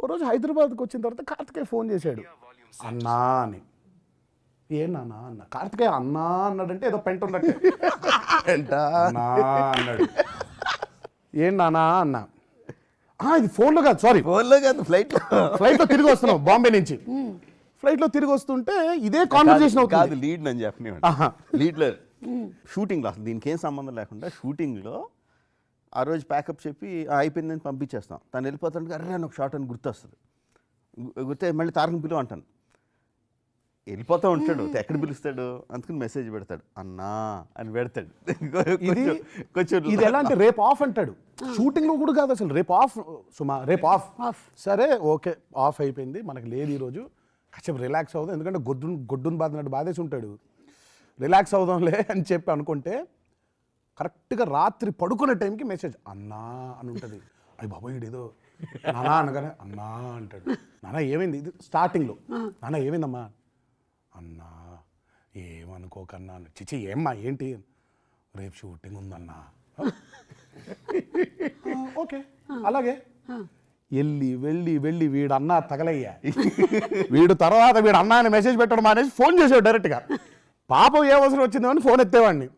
ఓ రోజు హైదరాబాద్కి వచ్చిన తర్వాత కార్తికేయ ఫోన్ చేశాడు. అన్నా అని. ఏ నాన్న అన్న. కార్తికేయ అన్నా అన్నాడంటే ఏదో పెంట ఉన్నట్టు. అన్నా అన్నాడు. ఏం నానా అన్న. "ఆ, ఇది ఫోన్లో కాదు సారీ. ఫోన్లో కాదు ఫ్లైట్లో. ఫ్లైట్లో తిరిగి వస్తున్నాం బాంబే నుంచి. ఫ్లైట్లో తిరిగి వస్తుంటే ఇదే కాన్వర్జేషన్ కాదు లీడ్ అని చెప్పిన. లీడ్లో షూటింగ్లో అసలు దీనికి ఏం సంబంధం లేకుండా షూటింగ్లో ఆ రోజు ప్యాకప్ చెప్పి "ఆ, అయిపోయిందని పంపించేస్తాం. తను వెళ్ళిపోతాడు అరే నాకు షార్ట్ అని గుర్తొస్తుంది. గుర్తే మళ్ళీ తారకం పిలువ అంటాను. వెళ్ళిపోతూ ఉంటాడు. ఎక్కడ పిలుస్తాడు? అందుకని మెసేజ్ పెడతాడు. అన్నా అని పెడతాడు. ఇది కొంచెం- ఇది ఎలా అంటే రేపు ఆఫ్ అంటాడు. షూటింగ్లో కూడా కాదు అసలు. రేపు ఆఫ్ సుమా రేపు ఆఫ్. సరే ఓకే ఆఫ్ అయిపోయింది. మనకి లేదు ఈరోజు. కాసేపు రిలాక్స్ అవుదాం. ఎందుకంటే గొడ్డును గొడ్డును బాధినట్టు బాధేసి ఉంటాడు. రిలాక్స్ అవుదాంలే అని చెప్పి అనుకుంటే కరెక్ట్గా రాత్రి పడుకునే టైంకి మెసేజ్ అన్నా అని ఉంటుంది. అయ్యి బాబాయ్ ఏదో నానా అనగానే అన్నా అంటాడు. నానా ఏమైంది? ఇది స్టార్టింగ్లో. నానా ఏమైందమ్మా? అన్నా ఏమనుకోకన్నా. చిచి ఏమ్మా ఏంటి? రేపు షూటింగ్ ఉందన్నా. "ఆ, ఓకే. అలాగే. వెళ్ళి వెళ్ళి వెళ్ళి వీడు అన్నా తగలయ్యా. వీడు తర్వాత వీడు అన్నా అని మెసేజ్ పెట్టడం మానేసి ఫోన్ చేసాడు డైరెక్ట్గా. పాపం ఏ అవసరం వచ్చిందో అని ఫోన్ ఎత్తేవాడిని.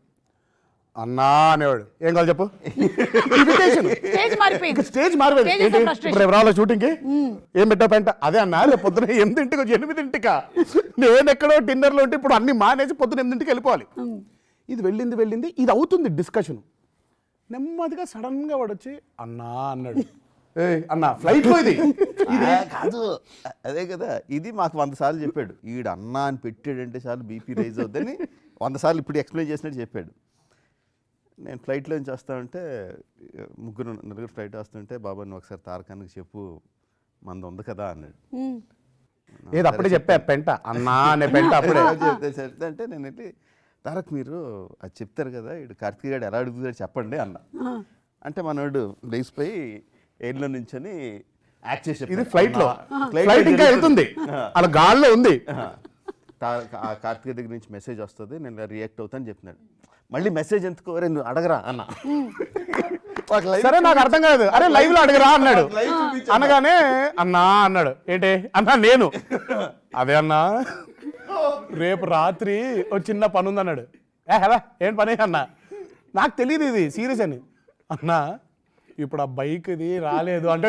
అన్నా అనేవాడు. ఏం కావాలి చెప్పు? స్టేజ్ మారిపోయింది. స్టేజ్ మారిపోయింది. ఇప్పుడు షూటింగ్కి ఏం పెట్టా పెంట? అదే అన్నా రేపు పొద్దున ఎనిమిదింటికి వచ్చి ఎనిమిదింటికా? నేను ఎక్కడో డిన్నర్లో ఉంటే ఇప్పుడు అన్ని మానేసి పొద్దున ఎనిమిదింటికి వెళ్ళిపోవాలి. ఇది వెళ్ళింది వెళ్ళింది ఇది అవుతుంది డిస్కషన్ నెమ్మదిగా సడన్గా వాడు వచ్చి అన్నా అన్నాడు. ఏ అన్నా ఫ్లైట్లో ఇది. కాదు. అదే కదా ఇది మాకు వంద సార్లు చెప్పాడు. ఈడు అన్నా అని పెట్టాడంటే చాలు బీపీ రైజ్ అవుద్దని వంద సార్లు ఇప్పుడు ఎక్స్ప్లెయిన్ చేసినట్టు చెప్పాడు. నేను ఫ్లైట్లో నుంచి వస్తానంటే ముగ్గురు నలుగురు ఫ్లైట్ వస్తుంటే బాబా నువ్వు ఒకసారి తారకానికి చెప్పు మంది ఉంది కదా అన్నాడు. ఏది అప్పుడే చెప్పా పెంట. అన్నా అనే పెంట అప్పుడే. చెప్తే చెప్తే అంటే నేను వెళ్ళి తారక్ మీరు అది చెప్తారు కదా ఇటు కార్తీక్ గారు ఎలా అడుగుతాడు చెప్పండి అన్న. అంటే మనోడు లేచిపోయి ఎయిర్లో నుంచొని యాక్ట్ చేసి ఇది ఫ్లైట్లో Flight ఫ్లైట్ ఇంకా వెళ్తుంది. అలా గాల్లో ఉంది. ఆ. కార్తీక్ దగ్గర నుంచి మెసేజ్ వస్తుంది నేను రియాక్ట్ అవుతాను చెప్తున్నాడు మళ్ళీ మెసేజ్ ఎందుకు? "ఒరేయ్, నువ్వు అడగరా అన్న. సరే నాకు అర్థం కాదు అరే లైవ్లో అడగరా అన్నాడు. అనగానే అన్నా అన్నాడు. ఏంటి? అన్నా నేను. అదే అన్నా. రేపు రాత్రి ఒక చిన్న పని ఉంది అన్నాడు ఏ హలా ఏం పని అన్నా? నాకు తెలియదు ఇది సీరియస్ అని. అన్నా ఇప్పుడు ఆ బైక్ ఇది రాలేదు అంటే!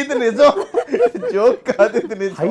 ఇది నిజం. జోక్ కాదు ఇది నిజం.